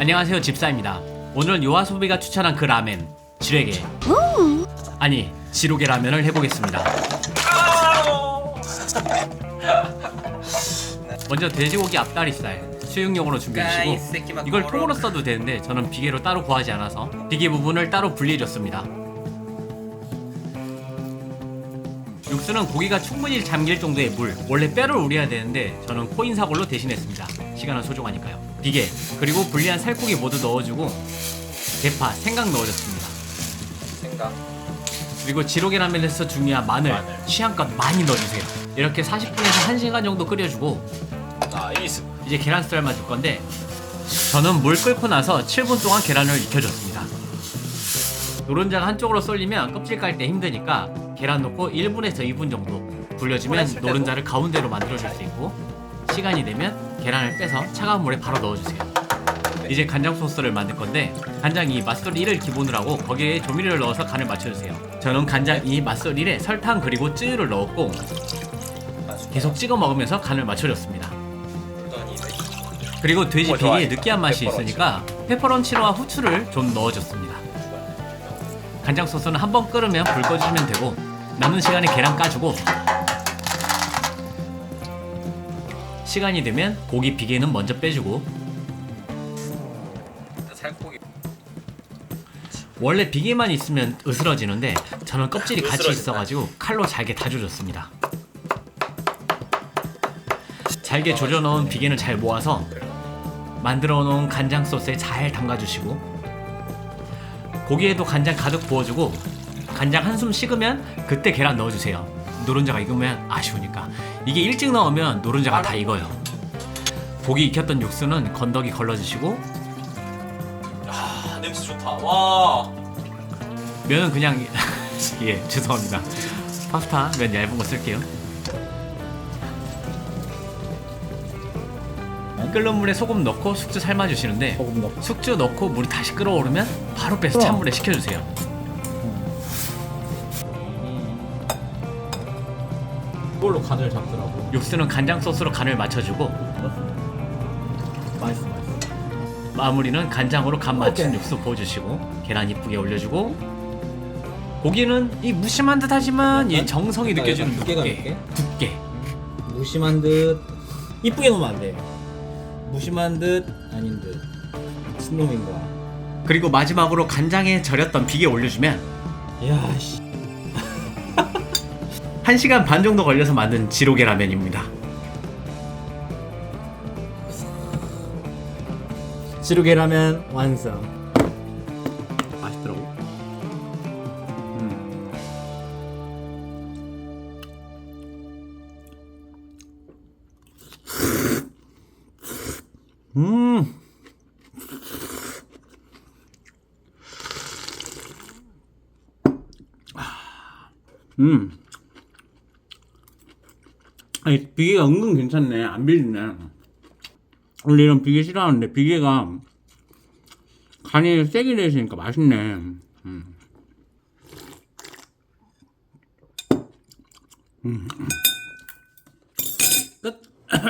안녕하세요 집사입니다. 오늘은 요아소비가 추천한 그 라멘 지뢰게 아니 지로게 라면을 해보겠습니다. 먼저 돼지고기 앞다리살 수육용으로 준비해 주시고 이걸 통으로 써도 되는데 저는 비계로 따로 구하지 않아서 비계 부분을 따로 분리해줬습니다. 육수는 고기가 충분히 잠길 정도의 물 원래 뼈를 우려야 되는데 저는 코인 사골로 대신했습니다 시간은 소중하니까요 비계 그리고 불리한 살코기 모두 넣어주고 대파 생강 넣어줬습니다 생각. 그리고 지로계라면에서 중요한 마늘, 마늘. 취향껏 많이 넣어주세요 이렇게 40분에서 1시간 정도 끓여주고 나이스. 이제 계란 썰만 줄 건데 저는 물 끓고 나서 7분 동안 계란을 익혀줬습니다 노른자가 한쪽으로 쏠리면 껍질 깔 때 힘드니까 계란 넣고 1분에서 2분 정도 보냈을 노른자를 가운데로 만들어줄 수 있고 시간이 되면 계란을 빼서 차가운 물에 바로 넣어주세요 이제 간장 소스를 만들 건데 간장 2, 맛술 1을 기본으로 하고 거기에 조미료를 넣어서 간을 맞춰주세요 저는 간장 2, 맛술 1에 설탕 그리고 쯔유를 넣었고 계속 찍어 먹으면서 간을 맞춰줬습니다 그리고 돼지. 비계에 느끼한 맛이. 있으니까 페퍼런치노와 후추를 좀 넣어줬습니다. 간장 소스는 한 번 끓으면 불 꺼주시면 되고 남은 시간에 계란 까주고 시간이 되면 고기 비계는 먼저 빼주고 살코기. 원래 비계만 있으면 으스러지는데 저는 껍질이 같이 으스러진다. 있어가지고 칼로 잘게 다져줬습니다. 잘게 조져 넣은 비계는 잘 모아서 만들어 놓은 간장 소스에 잘 담가주시고 고기에도 간장 가득 부어주고 간장 한숨 식으면 그때 계란 넣어주세요. 노른자가 익으면 아쉬우니까 이게 일찍 넣으면 노른자가 다 익어요. 고기 익혔던 육수는 건더기 걸러주시고 아 냄새 좋다. 와. 면은 그냥 예 죄송합니다. 파스타 면 얇은 거 쓸게요. 끓는 물에 소금 넣고 숙주 삶아주시는데 소금 넣고 숙주 넣고 물이 다시 끓어오르면 바로 빼서. 찬물에 식혀주세요. 이걸로 간을 잡더라고. 육수는 간장 소스로 간을 맞춰주고 맛있어 맛있어. 마무리는 간장으로 간 맞춘 오케이. 육수 부어주시고 계란 이쁘게 올려주고 고기는 이 무심한 듯 하지만 이 약간? 정성이 약간 느껴지는 두께가 두께 두께. 무심한 듯. 이쁘게 놓으면 안 돼. 무심한 듯 아닌 듯. 거야. 그리고 마지막으로 간장에 절였던 비계 올려주면 야씨 1시간 반 정도 걸려서 만든 지로게 라면입니다. 지루게라면 완성 맛있더라고. 음. 음. 음. 아니 비계가 은근 괜찮네. 안 빌리네. 원래 이런 비계 싫어하는데 비계가 간이 세게 되어 있으니까 맛있네. 음. 음.